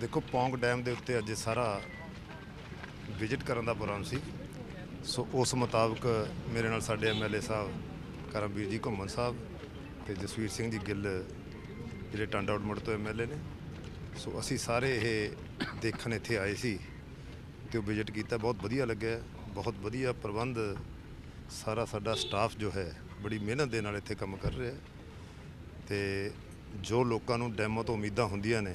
ਦੇਖੋ, ਪੌਂਗ ਡੈਮ ਦੇ ਉੱਤੇ ਅੱਜ ਸਾਰਾ ਵਿਜ਼ਿਟ ਕਰਨ ਦਾ ਪ੍ਰੋਗਰਾਮ ਸੀ। ਸੋ ਉਸ ਮੁਤਾਬਕ ਮੇਰੇ ਨਾਲ ਸਾਡੇ ਐਮਐਲਏ ਸਾਹਿਬ, ਕਰਮਵੀਰ ਜੀ, ਘੁੰਮਣ ਸਾਹਿਬ ਤੇ ਜਸਵੀਰ ਸਿੰਘ ਜੀ ਗਿੱਲ, ਜਿਹੜੇ ਟਾਂਡਾ ਆਊਟਮਟ ਤੋਂ ਐਮਐਲਏ ਨੇ। ਸੋ ਅਸੀਂ ਸਾਰੇ ਇਹ ਦੇਖਣ ਇੱਥੇ ਆਏ ਸੀ ਤੇ ਉਹ ਵਿਜ਼ਿਟ ਕੀਤਾ। ਬਹੁਤ ਵਧੀਆ ਲੱਗਿਆ। ਬਹੁਤ ਵਧੀਆ ਪ੍ਰਬੰਧ ਸਾਰਾ ਸਾਡਾ ਸਟਾਫ ਜੋ ਹੈ, ਬੜੀ ਮਿਹਨਤ ਦੇ ਨਾਲ ਇੱਥੇ ਕੰਮ ਕਰ ਰਿਹਾ। ਹੈ ਤੇ ਜੋ ਲੋਕਾਂ ਨੂੰ ਡੈਮੋ ਤੋਂ ਉਮੀਦਾਂ ਹੁੰਦੀਆਂ ਨੇ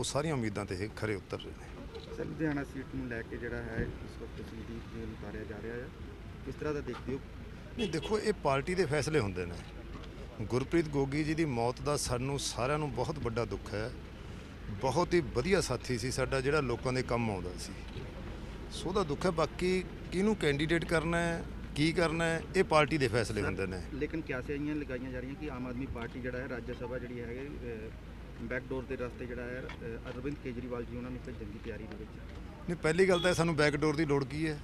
ਉਹ ਸਾਰੀਆਂ ਉਮੀਦਾਂ ਤੇ ਇਹ ਖਰੇ ਉਤਰ ਰਹੇ ਨੇ। ਸਰ ਲੁਧਿਆਣਾ ਸੀਟ ਨੂੰ ਲੈ ਕੇ ਜਿਹੜਾ ਹੈ ਇਸ ਵਕਤ ਸੀਡੀ ਨੂੰ ਉਤਾਰਿਆ ਜਾ ਰਿਹਾ ਹੈ। ਕਿਸ ਤਰ੍ਹਾਂ ਦਾ ਦੇਖਦੇ ਹੋ? ਨਹੀਂ ਦੇਖੋ ਇਹ ਪਾਰਟੀ ਦੇ ਫੈਸਲੇ ਹੁੰਦੇ ਨੇ। ਗੁਰਪ੍ਰੀਤ ਗੋਗੀ ਜੀ ਦੀ ਮੌਤ ਦਾ ਸਾਨੂੰ ਸਾਰਿਆਂ ਨੂੰ ਬਹੁਤ ਵੱਡਾ ਦੁੱਖ ਹੈ। ਬਹੁਤ ਹੀ ਵਧੀਆ ਸਾਥੀ ਸੀ ਸਾਡਾ ਜਿਹੜਾ ਲੋਕਾਂ ਦੇ ਕੰਮ ਆਉਂਦਾ ਸੀ। ਸੋ ਉਹਦਾ ਦੁੱਖ ਹੈ ਬਾਕੀ ਕਿਹਨੂੰ ਕੈਂਡੀਡੇਟ ਕਰਨਾ ਹੈ ਕੀ ਕਰਨਾ ਹੈ ਇਹ ਪਾਰਟੀ ਦੇ ਫੈਸਲੇ ਹੁੰਦੇ ਨੇ। ਲੇਕਿਨ ਕਿਆਸੀਆਂ ਲਗਾਈਆਂ ਜਾ ਰਹੀਆਂ ਕਿ ਆਮ ਆਦਮੀ ਪਾਰਟੀ ਜਿਹੜਾ ਹੈ ਰਾਜ ਸਭਾ ਜਿਹੜੀ ਹੈਗੇ ਬੈਕਡੋਰ ਦੇ ਰਸਤੇ ਜਿਹੜਾ ਹੈ ਅ, ਅਰਵਿੰਦ ਕੇਜਰੀਵਾਲ ਜੀ ਉਹਨਾਂ ਨੂੰ ਭੇਜਣ ਦੀ ਤਿਆਰੀ ਦੇ ਵਿੱਚ। ਨਹੀਂ ਪਹਿਲੀ ਗੱਲ ਤਾਂ ਇਹ ਸਾਨੂੰ ਬੈਕ ਡੋਰ ਦੀ ਲੋੜ ਕੀ ਹੈ?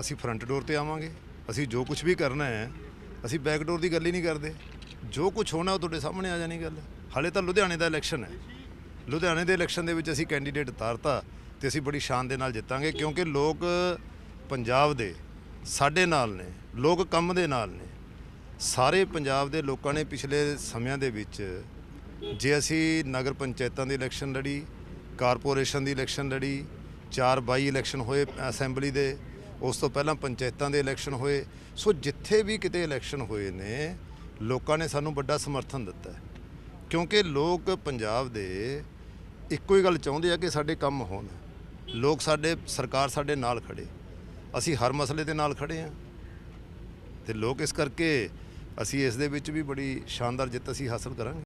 ਅਸੀਂ ਫਰੰਟ ਡੋਰ ਤੇ ਆਵਾਂਗੇ। ਅਸੀਂ ਜੋ ਕੁਝ ਵੀ ਕਰਨਾ ਹੈ ਅਸੀਂ ਬੈਕ ਡੋਰ ਦੀ ਗੱਲ ਹੀ ਨਹੀਂ ਕਰਦੇ। ਜੋ ਕੁਝ ਹੋਣਾ ਉਹ ਤੁਹਾਡੇ ਸਾਹਮਣੇ ਆ ਜਾਣੀ ਗੱਲ। ਹਾਲੇ ਤਾਂ ਲੁਧਿਆਣੇ ਦਾ ਇਲੈਕਸ਼ਨ ਹੈ। ਲੁਧਿਆਣੇ ਦੇ ਇਲੈਕਸ਼ਨ ਦੇ ਵਿੱਚ ਅਸੀਂ ਕੈਂਡੀਡੇਟ ਉਤਾਰਤਾ ਤੇ ਅਸੀਂ ਬੜੀ ਸ਼ਾਨ ਦੇ ਨਾਲ ਜਿੱਤਾਂਗੇ ਕਿਉਂਕਿ ਲੋਕ ਪੰਜਾਬ ਦੇ ਸਾਡੇ ਨਾਲ ਨੇ ਲੋਕ ਕੰਮ ਦੇ ਨਾਲ ਨੇ। ਸਾਰੇ ਪੰਜਾਬ ਦੇ ਲੋਕਾਂ ਨੇ ਪਿਛਲੇ ਸਮਿਆਂ ਦੇ ਵਿੱਚ ਜੇ ਅਸੀਂ ਨਗਰ ਪੰਚਾਇਤਾਂ ਦੀ ਇਲੈਕਸ਼ਨ ਲੜੀ, ਕਾਰਪੋਰੇਸ਼ਨ ਦੀ ਇਲੈਕਸ਼ਨ ਲੜੀ, ਚਾਰ ਬਾਈ ਇਲੈਕਸ਼ਨ ਹੋਏ ਅਸੈਂਬਲੀ ਦੇ, ਉਸ ਤੋਂ ਪਹਿਲਾਂ ਪੰਚਾਇਤਾਂ ਦੇ ਇਲੈਕਸ਼ਨ ਹੋਏ, ਸੋ ਜਿੱਥੇ ਵੀ ਕਿਤੇ ਇਲੈਕਸ਼ਨ ਹੋਏ ਨੇ, ਲੋਕਾਂ ਨੇ ਸਾਨੂੰ ਵੱਡਾ ਸਮਰਥਨ ਦਿੱਤਾ। ਕਿਉਂਕਿ ਲੋਕ ਪੰਜਾਬ ਦੇ ਇੱਕੋ ਹੀ ਗੱਲ ਚਾਹੁੰਦੇ ਆ ਕਿ ਸਾਡੇ ਕੰਮ ਹੋਣ। ਲੋਕ ਸਾਡੇ, ਸਰਕਾਰ ਸਾਡੇ ਨਾਲ ਖੜੇ। ਅਸੀਂ ਹਰ ਮਸਲੇ ਦੇ ਨਾਲ ਖੜੇ ਆ ਤੇ ਲੋਕ ਇਸ ਕਰਕੇ ਅਸੀਂ ਇਸ ਦੇ ਵਿੱਚ ਵੀ ਬੜੀ ਸ਼ਾਨਦਾਰ ਜਿੱਤ ਅਸੀਂ ਹਾਸਲ ਕਰਾਂਗੇ।